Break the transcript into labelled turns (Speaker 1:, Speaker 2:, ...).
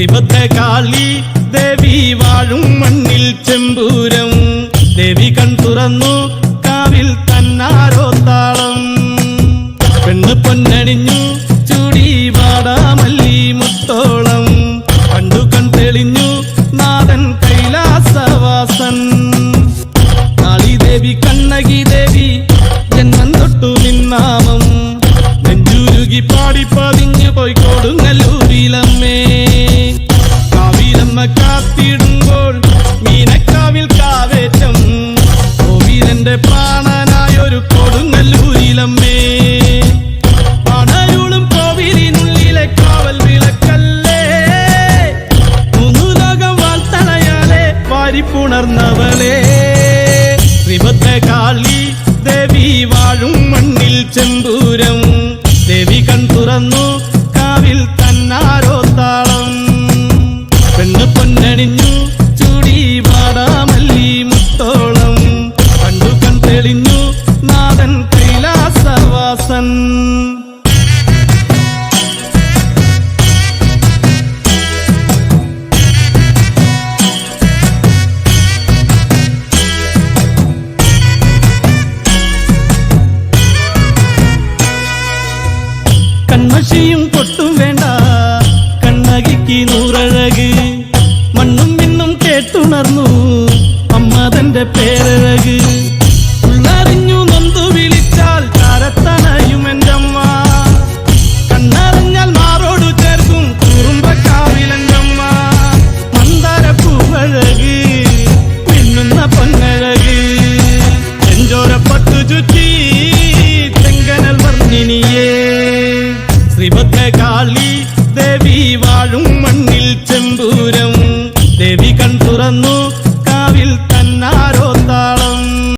Speaker 1: ശ്രീഭദ്രകാളി ദേവി വാഴും മണ്ണിൽ ചെമ്പൂരം. ദേവി കൺ തുറന്നു കാവിൽ തന്നാരോ താളം പെണ്ണ് പൊന്നണിഞ്ഞു പതിഞ്ഞു പോയി കൊടുങ്ങല്ലൂരിലമ്മേ കാവിലമ്മ കാത്തിടുമ്പോൾ മീനക്കാവിൽ കാവേറ്റം. കോവിലന്റെ പ്രാണനായൊരു കൊടുങ്ങല്ലൂരിലമ്മേ വാൾത്തണയാലെ വാരിപ്പുണർന്നവളെ ശ്രീഭദ്രകാളി ദേവി വാഴും മണ്ണിൽ ചെമ്പൂരം. കൺ പൊട്ടും വേണ്ട. കണ്ണകിക്ക് നൂറഴക്. മണ്ണും മിന്നും കേട്ടുണർന്നു. അമ്മ തന്റെ പേരഴക്. വാഴും മണ്ണിൽ ചെമ്പൂരം. ദേവി കൺ തുറന്നു